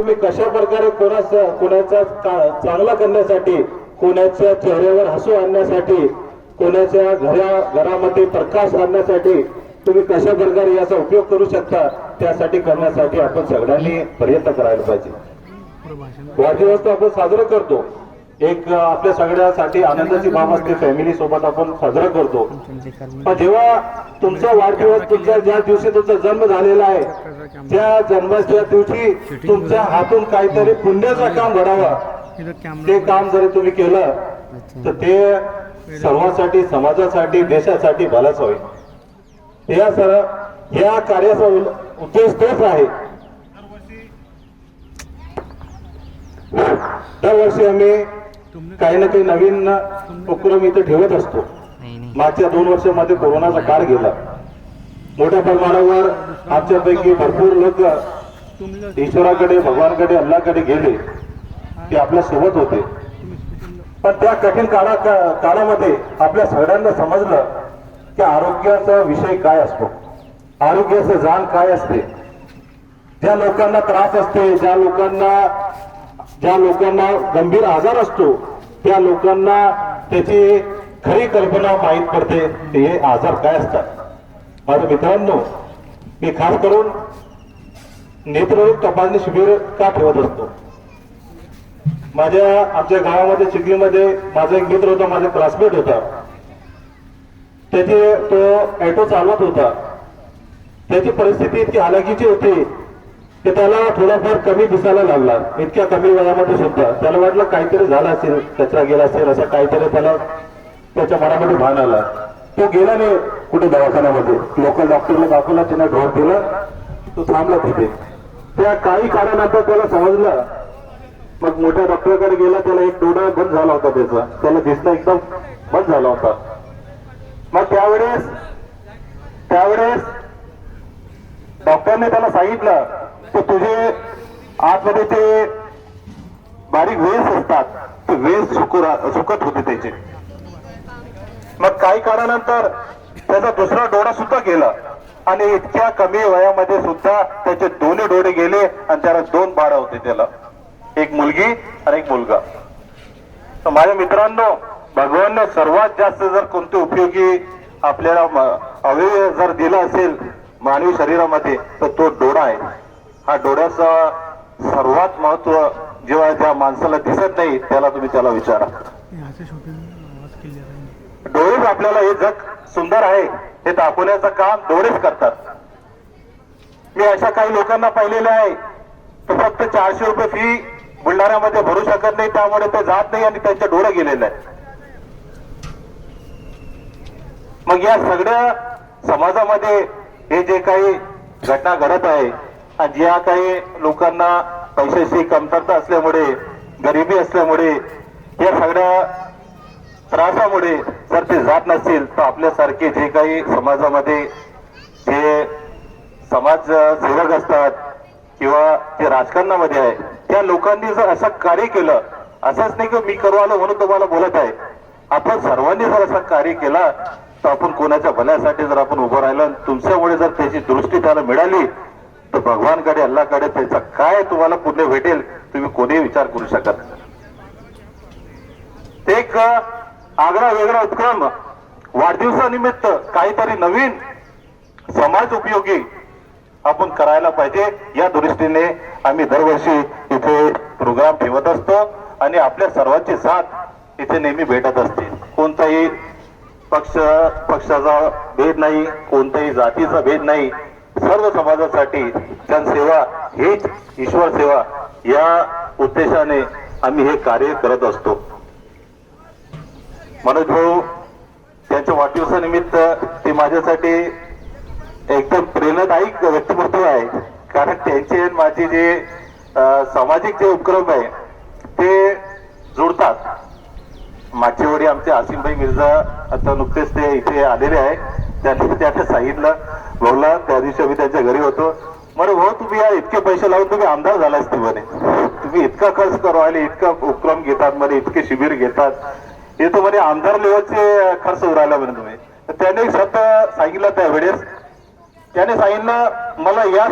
तुम्ही कशा प्रकारे कोणाचा कोणाचा चांगला करण्यासाठी कोणाच्या चेहऱ्यावर हसू आणण्यासाठी कोणाच्या घरा घरामध्ये प्रकाश आणण्यासाठी तुम्ही कशा प्रकारे याचा उपयोग करू शकता त्यासाठी करण्यासाठी आपण सगळ्यांनी प्रयत्न करायला पाहिजे. वाढदिवस तो आपण साजरा करतो. एक आपल्या सगळ्यासाठी आनंदाची बाब असते. फॅमिली सोबत आपण साजरा करतो. पण जेव्हा तुमचा वाढदिवस तुमच्या ज्या दिवशी तुमचा जन्म झालेला आहे त्या जन्माच्या दिवशी तुमच्या हातून काहीतरी पुण्याचं काम घडावं. ते काम जरी तुम्ही केलं तर ते सर्वांसाठी समाजासाठी देशासाठी भलाच होईल. या सर या कार्याचा उद्देश तोच आहे. दरवर्षी आम्ही काही ना काही नवीन उपक्रम इथे ठेवत असतो. मागच्या दोन वर्षामध्ये कोरोनाचा काळ गेला. मोठ्या प्रमाणावर आमच्यापैकी भरपूर लोक ईश्वराकडे भगवानकडे अल्लाकडे गेले. ते आपल्यासोबत होते. पण त्या कठीण काळा का- काळामध्ये आपल्या सगळ्यांना समजलं की आरोग्याचा विषय काय असतो. आरोग्याचं जाण काय असते? ज्या लोकांना त्रास असते ज्या लोकांना ज्या लोकांना गंभीर आजार असतो त्या लोकांना त्याची खरी कल्पना माहीत पडते ते हे आजार काय असतात. माझ्या मित्रांनो मी खास करून नेत्ररोग तपासणी शिबिर का ठेवत असतो? माझ्या आमच्या गावामध्ये चिखलीमध्ये माझा एक मित्र होता माझा क्लासमेट होता. त्याचे तो ऑटो चालवत होता. त्याची परिस्थिती इतकी हालाकीची होती की त्याला थोडाफार कमी दिसायला लागला. इतक्या कमी वयामध्ये सुद्धा. त्याला वाटलं काहीतरी झालं असेल कचरा गेला असेल असं काहीतरी त्याला त्याच्या मनामध्ये भान आला. तो गेला नाही कुठे दवाखान्यामध्ये. लोकल डॉक्टरला दाखवला त्याने ढोर दिला तो थांबला तिथे. त्या काही काळानंतर त्याला समजलं. मग मोठ्या डॉक्टरकडे गेला त्याला एक डोळा बंद झाला होता त्याचा. त्याला दिसणं एकदम बंद झाला होता. मग त्यावेळेस त्यावेळेस डॉक्टरने त्याला सांगितलं की तुझे आतमध्ये ते बारीक वेस असतात ते वेस सुकत होते त्याचे. मग काही काळानंतर त्याचा दुसरा डोळा सुद्धा गेला. आणि इतक्या कमी वयामध्ये सुद्धा त्याचे दोन्ही डोळे गेले आणि त्याला दोन बाळ होते त्याला. एक मुलगी आणि एक मुलगा. तर माझ्या मित्रांनो भगवानने सर्वात जास्त जर कोणते उपयोगी आपल्याला अवयव जर दिला असेल मानवी शरीरामध्ये तर तो डोळा आहे. हा डोळ्याचा सर्वात महत्त्व जेव्हा ज्या माणसाला दिसत नाही त्याला तुम्ही त्याला विचारा. डोळेच आपल्याला हे जग सुंदर आहे हे दाखवण्याचं काम डोळेच करतात. मी अशा काही लोकांना पाहिलेले आहे तो फक्त चारशे रुपये फी बुलढाण्यामध्ये भरू शकत नाही त्यामुळे ते जात नाही आणि त्यांचे डोळे गेलेले आहे मग या सगळ्या समाजामध्ये हे जे काही घटना घडत आहे ज्या काही लोकांना पैशाची कमतरता असल्यामुळे गरिबी असल्यामुळे या सगळ्या त्रासामुळे जर ते जात नसतील तर आपल्यासारखे जे काही समाजामध्ये जे समाज सेवक असतात किंवा जे राजकारणामध्ये आहे त्या लोकांनी जर असं कार्य केलं असंच नाही की मी करू आलो म्हणून तुम्हाला बोलत आहे. आपण सर्वांनी जर असं कार्य केला तर आपण कोणाच्या भल्यासाठी जर आपण उभं राहिलं तुमच्यामुळे जर त्याची दृष्टी त्याला मिळाली तर भगवानकडे अल्लाकडे त्याचा काय तुम्हाला पुण्य भेटेल तुम्ही कोणीही विचार करू शकत एक आग्रा वेगळा उपक्रम वाढदिवसानिमित्त काहीतरी नवीन समाज उपयोगी आपण करायला पाहिजे. या दृष्टीने आम्ही दरवर्षी इथे प्रोग्राम ठेवत असतो आणि आपल्या सर्वांची साथ इथे नेहमी भेटत असते. कोणताही पक्ष पक्षाचा भेद नाही कोणत्याही जातीचा भेद नाही. सर्व समाजासाठी जनसेवा हीच ईश्वर सेवा या उद्देशाने आम्ही हे कार्य करत असतो. मनोज भाऊ त्यांच्या वाढदिवसानिमित्त ते माझ्यासाठी एकदम प्रेरणादायक व्यक्तिमत्व आहे. कारण त्यांचे माझे जे सामाजिक जे उपक्रम आहे ते जुळतात मागच्या वेळी आमचे आसिमभाई मिर्झा आता नुकतेच ते इथे आलेले आहे त्या त्याने सांगितलं बोलला त्या दिवशी आम्ही त्यांच्या घरी होतो. मरे भाऊ तुम्ही या इतके पैसे लावून तुम्ही आमदार झाला असते म्हणे. तुम्ही इतका खर्च करू आले इतका उपक्रम घेतात म्हणे इतके शिबिर घेतात. हे तो म्हणे आमदार लेवलचे खर्च उरायला म्हणे तुम्ही. तर त्याने एक शब्द सांगितलं त्यावेळेस. त्याने सांगितलं मला या